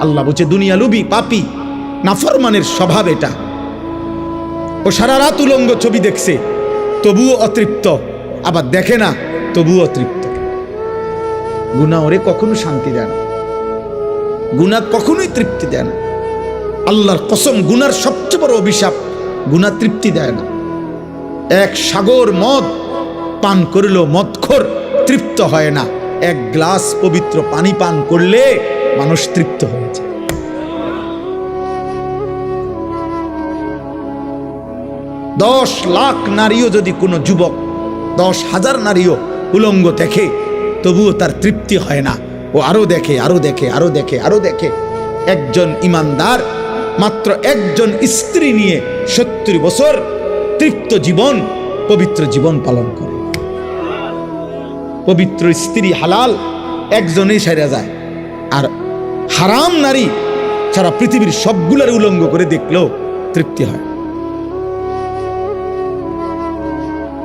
আল্লাহ বলছে, দুনিয়া লুবি, পাপি। নাফরমানের স্বভাব এটা। ও সারা রাত উলঙ্গ ছবি দেখছে, তবুও অতৃপ্ত। আবার দেখে না, তবুও অতৃপ্ত। গুণা ওরে কখনো শান্তি দেয় না। গুণা কখনোই তৃপ্তি দেয় না। আল্লাহর কসম, গুনার সবচেয়ে বড় অভিশাপ গুণা তৃপ্তি দেয় না। এক সাগর মদ পান করলেও মদখোর তৃপ্ত হয় না। এক গ্লাস পবিত্র পানি পান করলে মানুষ তৃপ্ত হয়েছে দশ লাখ নারীও যদি কোনো যুবক, দশ হাজার নারীও উলঙ্গ দেখে, তবুও তার তৃপ্তি হয় না। ও আরও দেখে আরও দেখে আরও দেখে আরও দেখে। একজন ইমানদার, মাত্র একজন স্ত্রী নিয়ে সত্তর বছর তৃপ্ত জীবন, পবিত্র জীবন পালন করে। পবিত্র স্ত্রী হালাল, একজনেই সেরা যায়। আর হারাম নারী সারা পৃথিবীর সবগুলার উলঙ্গ করে দেখলেও তৃপ্তি হয়।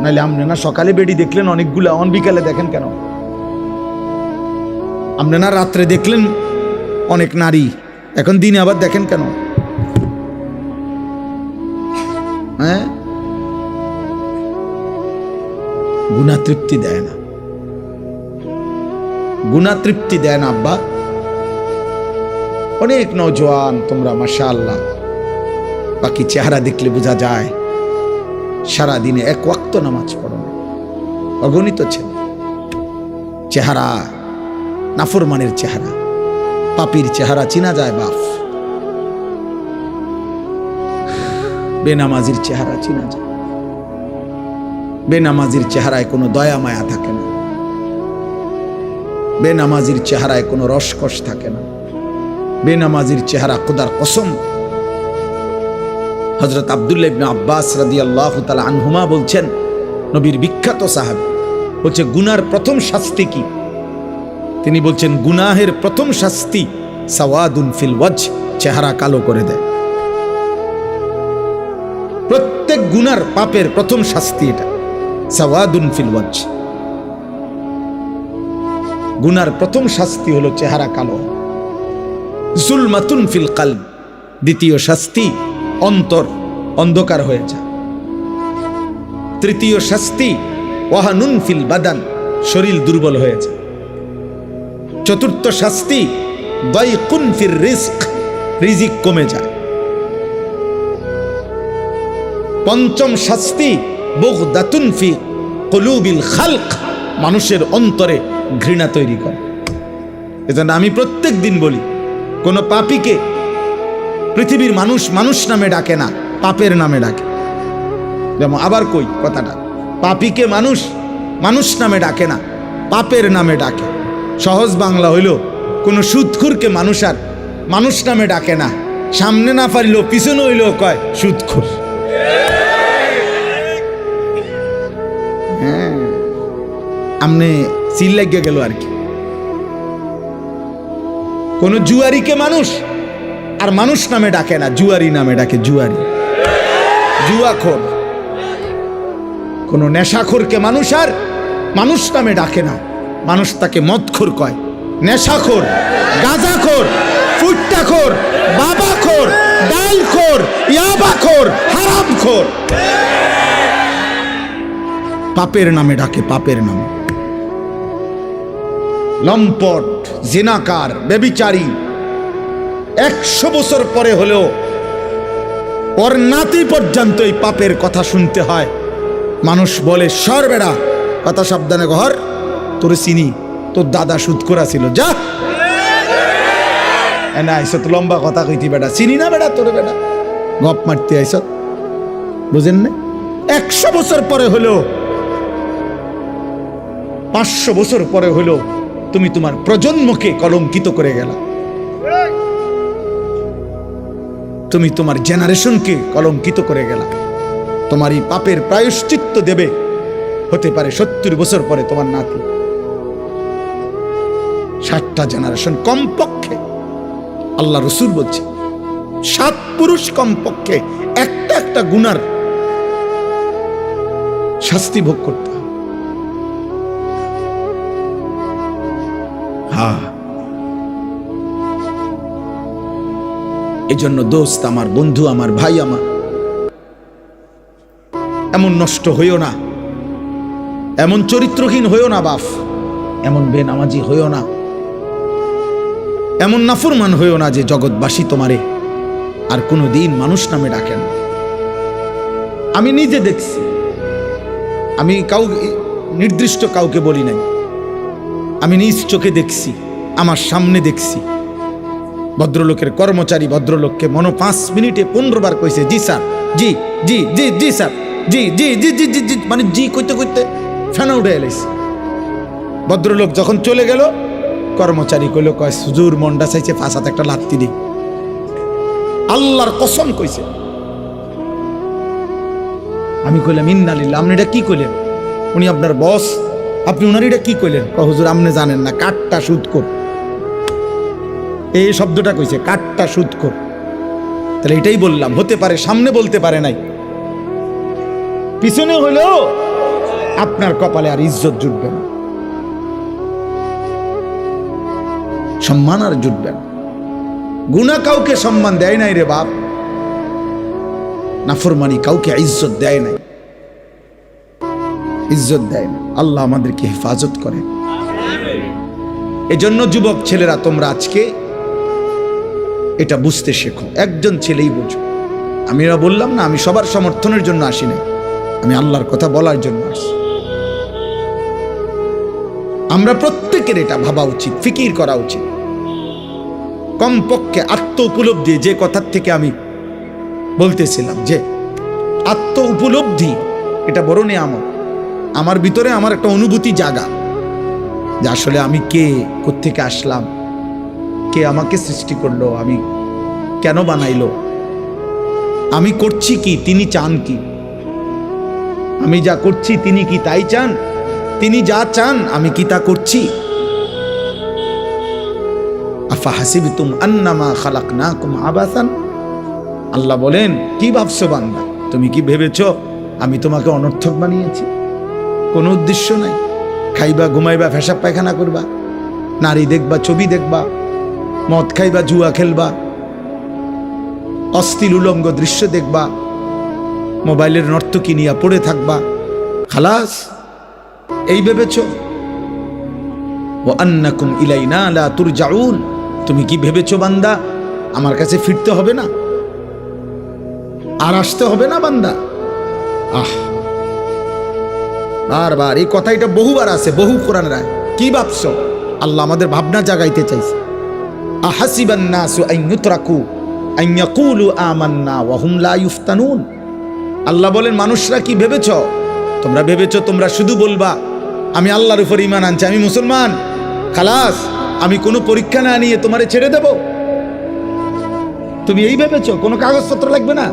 নাহলে আপনি না সকালে বেডি দেখলেন, অনেকগুলো অন বিকালে দেখেন কেন? আপনি না রাত্রে দেখলেন অনেক নারী, এখন দিনে আবার দেখেন কেন? হ্যাঁ? গুণা তৃপ্তি দেয় না। গুণা তৃপ্তি দেয় না, আব্বা। অনেক নৌজওয়ান তোমরা মাসা আল্লাহ বাকি চেহারা দেখলে বোঝা যায় সারা দিনে এক ওয়াক্ত নামাজ পড়ো। অগণিত ছেলে। চেহারা, নাফরমানের চেহারা। পাপির চেহারা চিনা যায় বাপ। বেনামাজির চেহারা চিনা যায়। বেনামাজির চেহারায় কোনো দয়া মায়া থাকে না। বেনামাজির চেহারায় কোনো রসকস থাকে না। বেনামাজির চেহারা খোদার কসম। হজরত আবদুল্লাহ আব্বাস রাদি আল্লাহ আনহুমা বলছেন, নবীর বিখ্যাত সাহাব বলছে, গুনার প্রথম শাস্তি কি? তিনি বলছেন, গুনাহের প্রথম শাস্তি সাওয়াদুন ফিল ওয়াজ চেহারা কালো করে দেয়। প্রত্যেক গুনার পাপের প্রথম শাস্তি এটা, সাওয়াদুন ফিল ওয়াজ গুনার প্রথম শাস্তি হলো চেহারা কালো। জুলমাতুন ফিল কাল দ্বিতীয় শাস্তি অন্তর, অন্ধকার হয়ে যায় তৃতীয় শাস্তি ওয়াহানুন ফিল বাদান, শরীর দুর্বল হয়ে যায় চতুর্থ শাস্তি দয়কুন ফির রিস্ক রিজিক কমে যায় পঞ্চম শাস্তি বগদাতুন ফি কলুবিল খালক, মানুষের অন্তরে ঘৃণা তৈরি করে। এজন্য আমি প্রত্যেক দিন বলি কোন পাপিকে পৃথিবীর মানুষ মানুষ নামে ডাকে না, পাপের নামে ডাকে। যেমন আবার কই কথাটা, পাপিকে মানুষ মানুষ নামে ডাকে না, পাপের নামে ডাকে। সহজ বাংলা হইল, কোনো সুদখুরকে মানুষ আর মানুষ নামে ডাকে না। সামনে না পারিল পিছনে হইলেও কয় সুদখুর হ্যাঁ আমনে লাগিয়ে গেল আর কি। কোন জুয়ারিকে মানুষ আর মানুষ নামে ডাকে না, জুয়ারি নামে ডাকে, জুয়ারি। জুয়াখোর। কোন নেশাখোরকে মানুষ আর মানুষ নামে ডাকে না, মানুষ তাকে মদখোর কয়। নেশাখোর, গাঁজাখোর, ফুট্টাখোর, বাবাখোর, ডালখোর, ইয়াবাখোর, হারামখোর। পাপের নামে ডাকে, পাপের নামে। লম্পট, জিনাকার, বেবিচারী। একশো বছর পরে হলেও ওর নাতি পর্যন্ত এই পাপের কথা শুনতে হয়। মানুষ বলে, সর বেড়া, কথা সাবধানে ঘর তোর চিনি, তোর দাদা সুদ করা ছিল যা। এনে আইসত, লম্বা কথা কইতি বেটা চিনি না বেটা তোর বেটা গপ মারতে আইসত। বুঝেন না একশো বছর পরে হলেও, পাঁচশো বছর পরে হলেও তুমি তোমার প্রজন্মকে কলঙ্কিত করে গেলা। তুমি তোমার জেনারেশনকে কলঙ্কিত করে গেলা। তোমার এই পাপের প্রায়শ্চিত্ত দেবে। হতে পারে সত্তর বছর পরে তোমার নাতি। ষাটটা জেনারেশন কমপক্ষে, আল্লাহ রসুল বলছে, সাত পুরুষ কমপক্ষে একটা একটা গুনার শাস্তি ভোগ করতে এজন্য দোস্ত আমার, বন্ধু আমার, ভাই আমার, এমন নষ্ট হইও না, এমন চরিত্রহীন হইও না বাপ, এমন বেনামাজি হইও না, এমন নাফরমান হইও না যে জগৎবাসী তোমারে আর কোনো দিন মানুষ নামে ডাকেন। আমি নিজে দেখছি, আমি কাউ নির্দিষ্ট কাউকে বলি নাই আমি নিজ চোখে দেখছি, আমার সামনে দেখছি। ভদ্রলোকের কর্মচারী ভদ্রলোককে মনো পাঁচ মিনিটে পনেরো বার কইছে, জি স্যার, জি জি জি জি স্যার, জি জি জি জি জি জি মানে জি কইতে কইতে ফেনা উঠে এলাইছে। ভদ্রলোক যখন চলে গেল, কর্মচারী কইল, কয়, সুজুর মন্ডা চাইছে ফাঁসাতে একটা লাত্তি দিই আল্লাহর কসম কইছে। আমি কইলাম, ইন্নালিল্লাহ। আপনি এটা কি কইলেন? উনি আপনার বস। আপনি ওনার এটা কি কইলেন? হুজুর, আপনি জানেন না, কাঠটা সুদ কর এই শব্দটা কইছে, কাঠটা সুদ কর তাহলে এটাই বললাম, হতে পারে, সামনে বলতে পারে নাই। পিছনে হলেও আপনার কপালে আর ইজ্জত জুটবে না। সম্মান আর জুটবে না। গুণা কাউকে সম্মান দেয় নাই রে বাপ। নাফরমানি কাউকে ইজ্জত দেয় নাই। ইজ্জত দেয়। না আল্লাহ আমাদেরকে হেফাজত করে। এজন্য যুবক ছেলেরা, তোমরা আজকে এটা বুঝতে শেখো। একজন ছেলেই বোঝো। আমি এরা বললাম না, আমি সবার সমর্থনের জন্য আসি নাই। আমি আল্লাহর কথা বলার জন্য আসি। আমরা প্রত্যেকের এটা ভাবা উচিত, ফিকির করা উচিত। কমপক্ষে আত্ম উপলব্ধি যে কথার থেকে আমি বলতেছিলাম যে আত্ম উপলব্ধি এটা বড় নিয়ামত। আমার ভিতরে আমার একটা অনুভূতি জাগা, যে আসলে আমি কে, কোত্থেকে আসলাম, কে আমাকে সৃষ্টি করল, আমি কেন বানাইলো, আমি করছি কি, তিনি চান কি? আমি যা করছি, তিনি কি তাই চান? তিনি যা চান, আমি কি তা করছি? আফা আন্নামা খালাকনাকুম আবাসান? আল্লাহ বলেন, কি ভাবছ বান্দা? তুমি কি ভেবেছ আমি তোমাকে অনর্থক বানিয়েছি? কোনো উদ্দেশ্য নাই। খাইবা, ঘুমাইবা ফেসাব পায়খানা করবা, নারী দেখবা, ছবি দেখবা, মদ খাইবা, জুয়া খেলবা অস্থির উলঙ্গ দৃশ্য দেখবা, মোবাইলের নর্তকী নিয়ে পড়ে থাকবা, খালাস, এই ভেবেছ? ও আন্নাকুম ইলাইনা লা তুরজাউন। তুমি কি ভেবেছো বান্দা, আমার কাছে ফিরতে হবে না? আর আসতে হবে না বান্দা? আহ বারবার, এই কথা এটা বহুবার আছে, বহু কোরআন রায় কি ভাবছ? আল্লাহ আমাদের ভাবনা জাগাইতে চাইছে। আল্লাহ বলেন, মানুষরা কি ভেবেছ? তোমরা ভেবেছ তোমরা শুধু বলবা, আমি আল্লাহর উপর ইমান আনছি, আমি মুসলমান। খালাস, আমি কোনো পরীক্ষা না নিয়ে তোমারে ছেড়ে দেব। তুমি এই ভেবেছ? কোনো কাগজপত্র লাগবে না?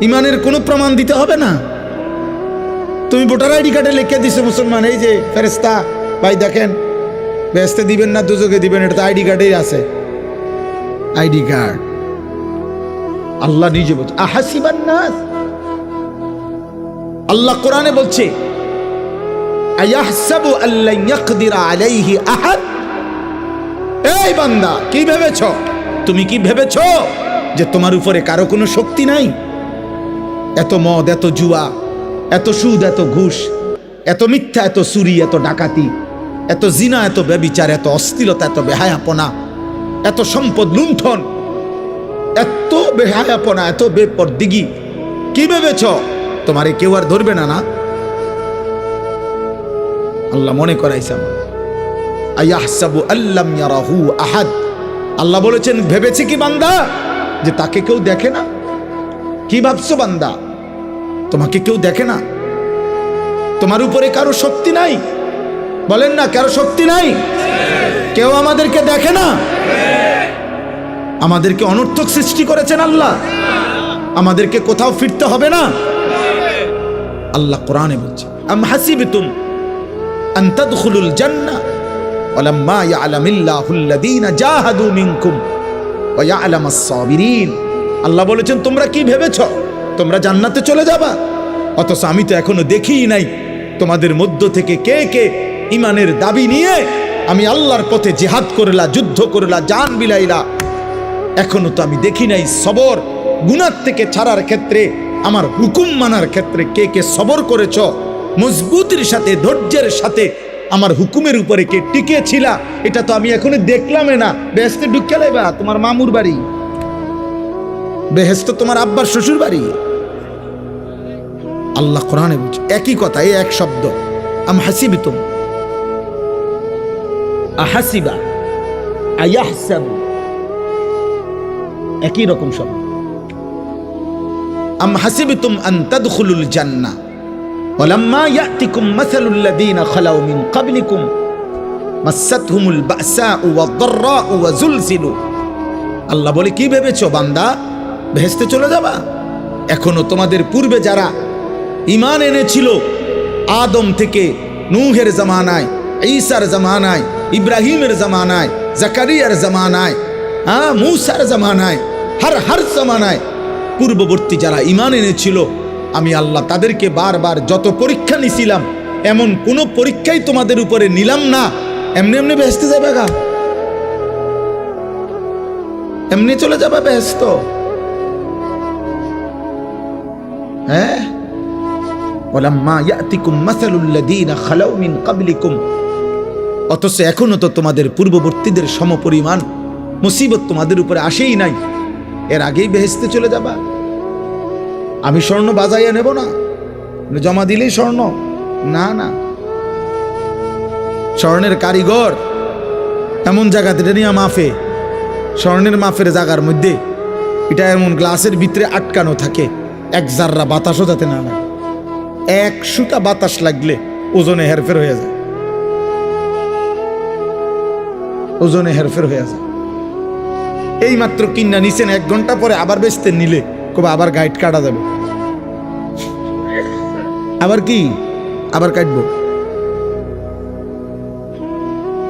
ইমানের কোনো প্রমাণ দিতে হবে না? তুমি ভোটার আইডি কার্ডে লিখে দিছো মুসলমান, এই যে ফেরেস্তা ভাই দেখেন বেসতে দিবেন না, দুজকে দিবেন, এটা তো আইডি কার্ডেই আছে। ID card. আল্লাহ নিজে বলছে, আহাসিবান নাস। আল্লাহ কোরআনে বলছে, আয়াহসাবু আল্লাহ ইয়াকদিরা আলাইহি আহাদ। এই বান্দা, কি ভেবেছ? তুমি কি ভেবেছ যে তোমার উপরে কারও কোনো শক্তি নাই? এত মদ, এত জুয়া এত সুদ, এত ঘুষ, এত মিথ্যা, এত চুরি, এত ডাকাতি, এত জিনা, এত ব্যবিচার, এত অস্থিরতা, এত বেহায়াপনা, এত সম্পদ লুণ্ঠন, এত বেহায়াপনা, এত বেপর বেপরদিগি। কি ভেবেছ? তোমারে কেউ আর ধরবে না না? আল্লাহ মনে করাইছে আমার। আয়াহসাবু আহাদ। আল্লাহ বলেছেন, ভেবেছে কি বান্দা? যে তাকে কেউ দেখে না? কি ভাবছ বান্দা? তোমাকে কেউ দেখে না। তোমার উপরে কারও শক্তি নাই। বলেন না, কারও শক্তি নাই। কেউ আমাদেরকে দেখে না। আমাদেরকে অনর্থক সৃষ্টি করেছেন আল্লাহ। আমাদেরকে কোথাও ফিরতে হবে না। আল্লাহ কোরআনে বলছে, আম হাসিবতুম আন তাদখুলুল জান্নাহ ওয়ালাম্মা ইয়ালামিল্লাহুল্লাযীনা জাহাদু মিনকুম ওয়া ইয়ালামাস সাবিরিন। আল্লাহ বলেছেন, তোমরা কি ভেবেছ? তোমরা জান্নাতে চলে যাবা। অথচ আমি তো এখনও দেখিই নাই তোমাদের মধ্য থেকে কে কে ইমানের দাবি নিয়ে। আমি আল্লাহর পথে জেহাদ করলা, যুদ্ধ করলা, জান বিলাইলা। এখনও তো আমি দেখি নাই সবর। গুনার থেকে ছাড়ার ক্ষেত্রে, আমার হুকুম মানার ক্ষেত্রে কে কে সবর করেছ। মজবুতির সাথে, ধৈর্যের সাথে আমার হুকুমের উপরে কে টিকে ছিলা এটা তো আমি এখনও দেখলামে না। বেহেস্তে ঢুকে লাইবা, তোমার মামুর বাড়ি। বেহেস্ত তোমার আব্বার শ্বশুর বাড়ি আল্লাহ কোরআনে বলছে একই কথা এই এক শব্দ আম হাসিবিতুম আহাসিবা আয়াহসাবু একই রকম শব্দ আম হাসিবিতুম আন তাদখুলুল জান্নাহ ولما يأتكم مثل الذين خلوا من قبلكم مستهم البأساء والضراء وزلزلوا আল্লাহ বলে কি ভেবেছো বান্দা ভেস্তে চলে যাবা এখনো তোমাদের পূর্বে যারা ইমান এনেছিল আদম থেকে নূহের জামানায়, ঈসার জামানায়, ইব্রাহিমের জামানায়, জাকারিয়ার জামানায় হ্যাঁ মূসার জামানায়, হর হর জামানায়। পূর্ববর্তী যারা ইমান এনেছিল, আমি আল্লাহ তাদেরকে বারবার যত পরীক্ষা নিছিলাম, এমন কোনো পরীক্ষাই তোমাদের উপরে নিলাম না। এমনি এমনি ব্যস্ত যাবে গা। এমনি চলে যাবে ব্যস্ত। হ্যাঁ? ওলাম্মা ইয়াতিকুম মাসালুল্লাযীনা খালাউ মিন ক্বাবলিকুম। অথচ এখনও তো তোমাদের পূর্ববর্তীদের সমপরিমাণ মুসিবত তোমাদের উপরে আসেই নাই। এর আগেই বেহেস্তে চলে যাবা। আমি স্বর্ণ বাজাইয়া নেব না। জমা দিলেই স্বর্ণ। না না। স্বর্ণের কারিগর এমন জায়গাতে এটা মাফে। স্বর্ণের মাফের জায়গার মধ্যে এটা এমন গ্লাসের ভিতরে আটকানো থাকে। এক জাররা বাতাসও যাতে না লাগে এক সুতা বাতাস লাগলে ওজনে হেরফের হয়ে যায়। ওজনে হেরফের হয়ে যায়। এই মাত্র কিনা নিছেন এক ঘণ্টা পরে আবার বেচতে নিলে, কবে আবার গাইড কাটা যাবে। আবার কি? আবার কাটবো।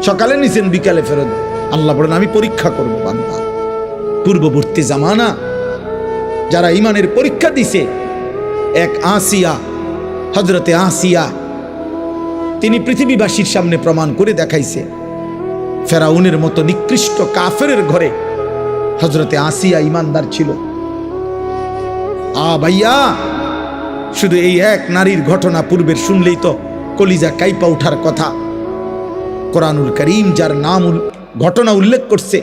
সকালে নিছেন, বিকালে ফেরত। আল্লাহ বলেন, আমি পরীক্ষা করব, বান্দা। পূর্ববর্তী জামানা যারা ইমানের পরীক্ষা দিছে, এক আসিয়া হজরতে আসিয়া তিনি পৃথিবীবাসীর সামনে প্রমাণ করে দেখাইছে। ফেরাউনের মতো নিকৃষ্ট কাফেরের ঘরে হজরতে আসিয়া ইমানদার ছিল। আ ভাইয়া, শুধু এই এক নারীর ঘটনা পূর্বের শুনলেই তো কলিজা কাইপা উঠার কথা। কোরআনুল করিম যার নাম ঘটনা উল্লেখ করছে।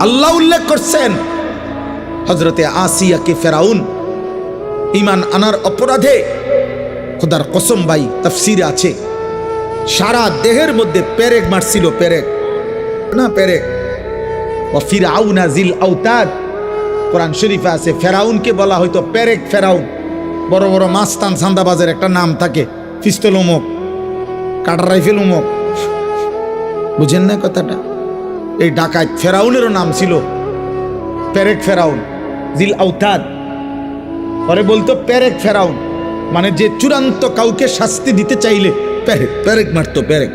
আল্লাহ উল্লেখ করছেন হজরতে আসিয়াকে ফেরাউন ইমান আনার অপরাধে খোদার কসম ভাই তফসিরে আছে। সারা দেহের মধ্যে পেরেক মারছিল, পেরেক। না পেরেক। ও ফির আউনা জিল আউতাদ কোরআন শরীফে আছে, ফেরাউনকে বলা হয়তো পেরেক ফেরাউন। বড় বড় মাস্তান সান্দাবাজের একটা নাম থাকে পিস্তল উমক, কাটার রাইফেল উমক। বুঝেন না কথাটা? এই ডাকাত ফেরাউনেরও নাম ছিল পেরেক ফেরাউন, জিল আউতাদ পরে বলতো, পেরেক ফেরাউন। মানে যে চূড়ান্ত কাউকে শাস্তি দিতে চাইলে, পেরেক পেরেক মারতো, পেরেক।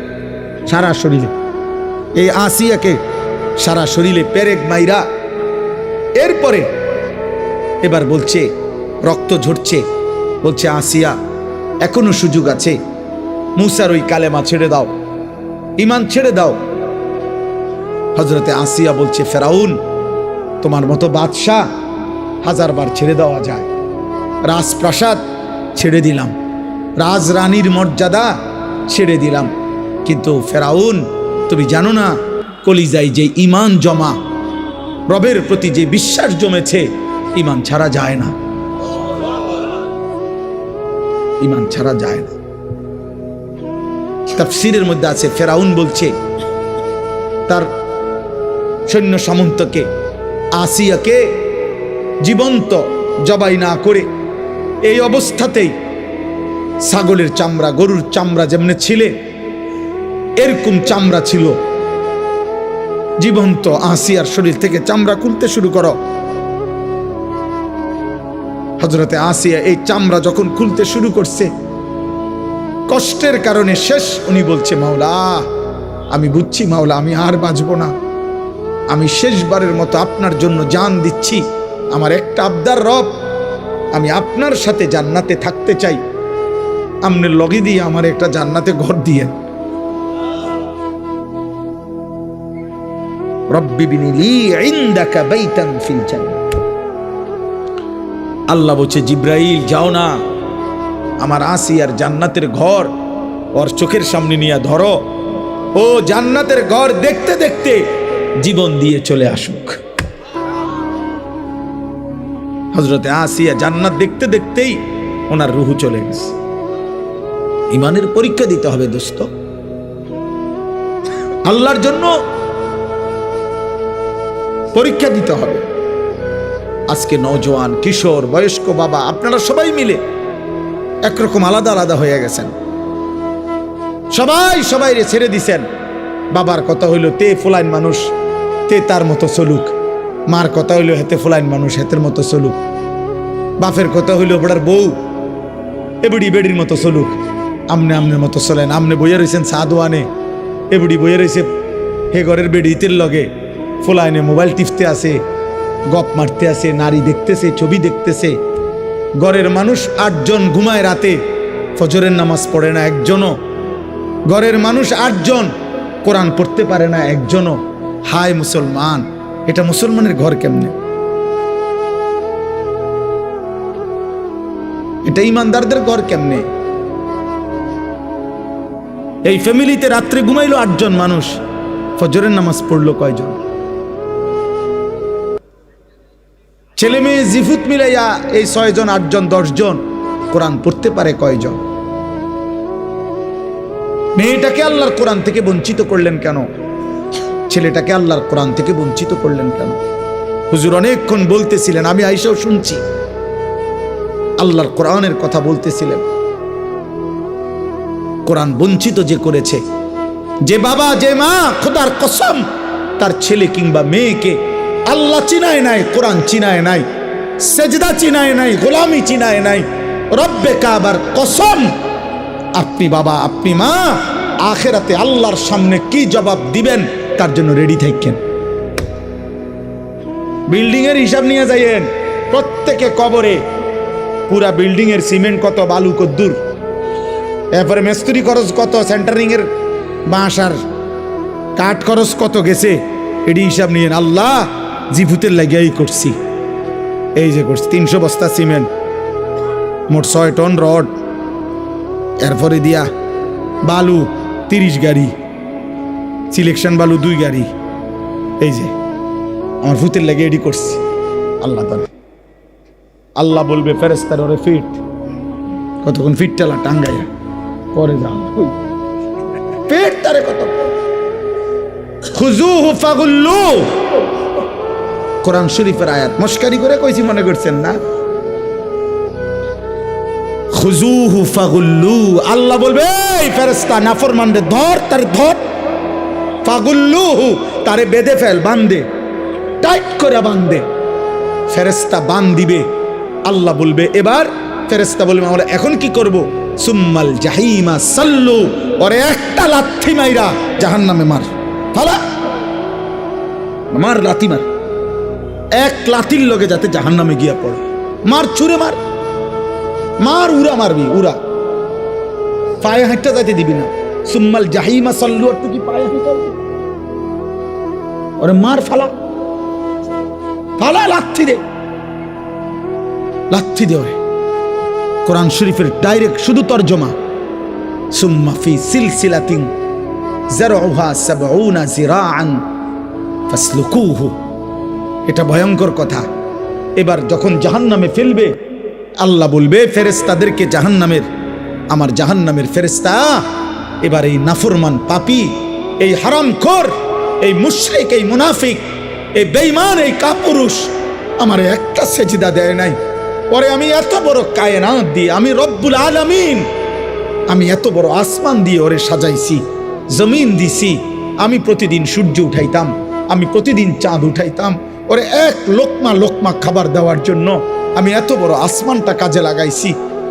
সারা শরীরে। এই আসিয়াকে সারা শরীরে পেরেক মাইরা এরপরে এবার বলছে, রক্ত ঝরছে, বলছে, আসিয়া, এখনও সুযোগ আছে। মুসার ওই কালেমা ছেড়ে দাও ইমান ছেড়ে দাও। হজরতে আসিয়া বলছে, ফেরাউন, তোমার মতো বাদশাহ হাজারবার ছেড়ে দেওয়া যায়। রাজপ্রাসাদ ছেড়ে দিলাম। রাজরানীর মর্যাদা ছেড়ে দিলাম। কিন্তু ফেরাউন, তুমি জানো না কলিজাই যে ইমান জমা, রবের প্রতি যে বিশ্বাস জমেছে ইমান ছাড়া যায় না। ইমান ছাড়া যায় না। তাফসিরের মধ্যে আছে, ফেরাউন বলছে, তার সৈন্য সামন্তকে, আসিয়াকে জীবন্ত জবাই না করে এই অবস্থাতেই ছাগলের চামড়া, গরুর চামড়া যেমনি ছিলে, এরকম চামড়া ছিল। জীবন্ত আসিয়ার শরীর থেকে চামড়া খুলতে শুরু করো। হজরতে আসিয়া এই চামড়া যখন খুলতে শুরু করছে, কষ্টের কারণে শেষ উনি বলছে, মাওলা, আমি বুঝছি মাওলা, আমি আর বাঁচব না। আমি শেষবারের মতো আপনার জন্য জান দিচ্ছি। আমার একটা আবদার রব আমি আপনার সাথে জান্নাতে থাকতে চাই। আমনের লগে দিয়ে আমার একটা জান্নাতে ঘর দিয়ে। আল্লাহ বলছে, জিব্রাইল, যাও না। আমার আসি আর জান্নাতের ঘর ওর চোখের সামনে নিয়ে ধরো। ও জান্নাতের ঘর দেখতে দেখতে জীবন দিয়ে চলে আসুক। হজরতে আসিয়া জান্নাত দেখতে দেখতেই ওনার রুহু চলে গেছে। ইমানের পরীক্ষা দিতে হবে দোস্ত। আল্লাহর জন্য পরীক্ষা দিতে হবে। আজকে নজওয়ান কিশোর, বয়স্ক বাবা, আপনারা সবাই মিলে একরকম আলাদা আলাদা হয়ে গেছেন। সবাই সবাই ছেড়ে দিছেন। বাবার কথা হইল, তে ফুলাইন মানুষ, তে তার মতো চলুক মার কথা হইল হেতে ফুলাইন মানুষ, হেতের মতো চলুক। বাপের কথা হইল ওটার বউ, এবুড়ি বেড়ির মতো চলুক। আমনে আমনের মতো চলেন, আমনে বইয়া রয়েছেন সাদওয়ানে এবুড়ি বইয়া রয়েছে হে ঘরের বেড়িতের লগে। ফুলাইনে মোবাইল টিপতে আছে, গপ মারতে আছে, নারী দেখতেছে, ছবি দেখতেছে। ঘরের মানুষ আটজন ঘুমায় রাতে, ফজরের নামাজ পড়ে না একজনও। ঘরের মানুষ আটজন, কোরআন পড়তে পারে না একজনও। হায় মুসলমান। এটা মুসলমানের ঘর কেমনে? এটা ইমানদারদের ঘর কেমনে? এই ফ্যামিলিতে রাত্রে ঘুমাইলো আটজন মানুষ, ফজরের নামাজ পড়ল কয়জন? ছেলে মেয়ে জিফুত মিলাইয়া এই ছয়জন, আটজন, দশজন, কোরআন পড়তে পারে কয়জন? মেয়েটাকে আল্লাহর কোরআন থেকে বঞ্চিত করলেন কেন? ছেলেটাকে আল্লাহর কোরআন থেকে বঞ্চিত করলেন কেন? হুজুর অনেকক্ষণ বলতেছিলেন, আমি আইসাও শুনছি। আল্লাহর কোরআনের কথা বলতেছিলেন। কোরআন বঞ্চিত যে করেছে, যে বাবা, যে মা, খোদার কসম, তার ছেলে কিংবা মেয়েকে আল্লাহ চিনায় নাই, কোরআন চিনায় নাই, সেজদা চিনায় নাই, গোলামি চিনায় নাই, রব্বে কাবার কসম, আপনি বাবা, আপনি মা, আখেরাতে আল্লাহর সামনে কি জবাব দিবেন? তার জন্য রেডি থাকেন। বিল্ডিং এর হিসাব নিয়ে যাইয়েন। প্রত্যেকে কবরে। পুরা বিল্ডিং এর সিমেন্ট কত, বালু কদ্দুর। এরপরে মেস্তুরি খরচ কত সেন্টারিং এর বাঁশ আর কাঠ খরচ কত গেছে, এটি হিসাব নিয়েন। আল্লাহ জিভুতের লাগিয়াই করছি। এই যে করছি, তিনশো বস্তা সিমেন্ট, মোট ছয় টন রড। এরপরে দিয়া বালু, তিরিশ গাড়ি। সিলেকশন বালু দুই গাড়ি। এই যে, আমার ভূতের লাগে এডি করছি। আল্লাহ তালা আল্লাহ বলবে ফেরেস্তার ওরে ফিট। কতক্ষণ ফিট টালা টাঙ্গাইয়া। পরে যাও পেট তারে কত। খুজুহু ফাগুল্লু। কোরআন শরীফের আয়াত। মস্কারি করে কইছি, মনে করছেন না? খুজুহু ফাগুল্লু। আল্লাহ বলবে, এই ফেরেস্তা নাফরমানরে ধর, তার ধর। ফাগুল্লুহু তারে বেঁধে ফেল বান্ধে টাইট করে বান্ধে ফেরেস্তা বান দিবে। আল্লাহ বলবে, এবার ফেরেস্তা বলবে, আমরা এখন কি করব? সুম্মাল জাহিমা সাল্লু, ওরে একটা লাথি মাইরা জাহান নামে মার। ফালা, মার লাথি মার। এক লাথির লগে যাতে জাহান নামে গিয়া পড়ে। মার ছুঁড়ে মার। মার উড়া মারবি, উড়া। পায়ে হাঁটতে যাইতে দিবি না। সুম্মাল জাহিমা সাল্লু, আর তুই কি পায়ে হাঁটাবি ওরে মার ফালা। ফালা লাথি দে। লাথি দে ওরে। কোরআন শরীফের ডাইরেক্ট শুধু তর্জমা। সুম্মা ফি সিলসিলাতিন জারউহা সাবউনা জিরাআন ফাসলুকুহু। এটা ভয়ঙ্কর কথা। এবার যখন জাহান্নামে ফেলবে, আল্লাহ বলবে ফেরেস্তাদেরকে জাহান্নামের, আমার জাহান্নামের ফেরেস্তা এবার এই নাফরমান পাপি, এই হারামখোর এই মুশরিক, এই মুনাফিক, এই বেইমান এই কাপুরুষ আমার একটা সেজিদা দেয় নাই। পরে আমি এত বড় কায়নাত দিয়ে, আমি রব্বুল আলামিন, আমি এত বড় আসমান দিয়ে ওরে সাজাইছি, জমিন দিছি, আমি প্রতিদিন সূর্য উঠাইতাম, আমি প্রতিদিন চাঁদ উঠাইতাম, ওরে এক লোকমা লোকমা খাবার দেওয়ার জন্য আমি এত বড় আসমানটা কাজে লাগাইছি,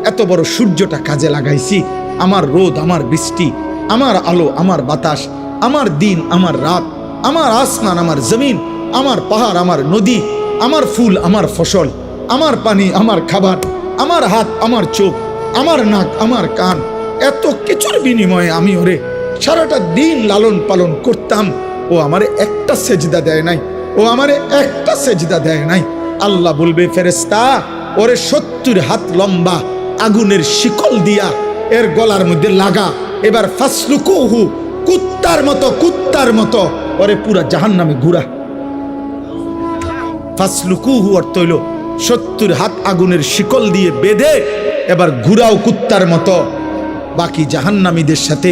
এত বড় সূর্যটা কাজে লাগাইছি, আমার রোদ, আমার বৃষ্টি, আমার আলো, আমার বাতাস, আমার দিন, আমার রাত আমার আসমান, আমার জমিন, আমার পাহাড়, আমার নদী, আমার ফুল, আমার ফসল, আমার পানি, আমার খাবার, আমার হাত, আমার চোখ, আমার নাক, আমার কান, এত কিছুর বিনিময়ে আমি ওরে সারাটা দিন লালন পালন করতাম। ও আমারে একটা সেজদা দেয় নাই, ও আমারে একটা সেজদা দেয় নাই। আল্লাহ বলবে ফেরেস্তা ওরে সত্তর হাত লম্বা আগুনের শিকল দিয়া এর গলার মধ্যে লাগা, এবার ফাসলুকুহু, কুত্তার মতো কুত্তার মতো ওরে পুরা জাহান নামে ঘুরা। ফাসলুকুহু অর্থ হইল সত্তর হাত আগুনের শিকল দিয়ে বেঁধে এবার ঘুরাও কুত্তার মতো। বাকি জাহান্নামীদের সাথে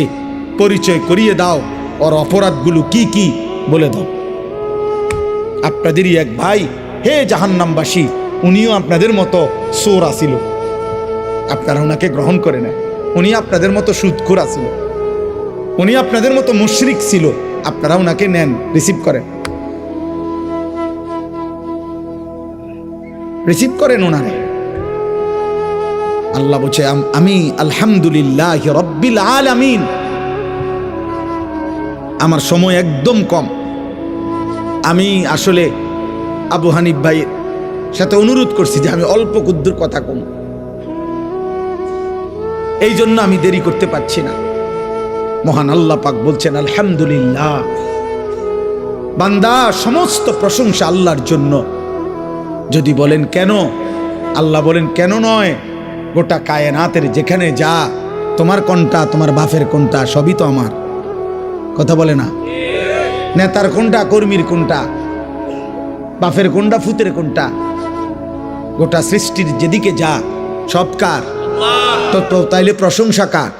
পরিচয় করিয়ে দাও, ওর অপরাধগুলো কি কি বলে দাও। আপনাদেরই এক ভাই, হে জাহান্নামবাসী, উনিও আপনাদের মতো সোর আসিল আপনারা ওনাকে গ্রহণ করে নেন উনি আপনাদের মতো সুদখুর আসিল উনি আপনাদের মতো মুশরিক ছিল। আপনারা ওনাকে নেন রিসিভ করেন। রিসিভ করেন ওনারে। আল্লাহ বলছে আমি আলহামদুলিল্লাহ রব্বিল আলামিন। আমার সময় একদম কম। আমি আসলে আবু হানিফ ভাইয়ের সাথে অনুরোধ করছি যে আমি অল্প কুদ্দুর কথা কম। এই জন্য আমি দেরি করতে পারছি না। মহান আল্লাহ পাক বলছেন আলহামদুলিল্লাহ। বান্দা সমস্ত প্রশংসা আল্লাহর জন্য। যদি বলেন কেন? আল্লাহ বলেন কেন নয়? গোটা কায়নাতের যেখানে যা তোমার কোনটা তোমার বাফের কোনটা সবই তো আমার। কথা বলে না? নেতার কোনটা কর্মীর কোনটা বাফের কোনটা ফুতের কোনটা গোটা সৃষ্টির যেদিকে যা সব কার? তো তাইলে প্রশংসা কার?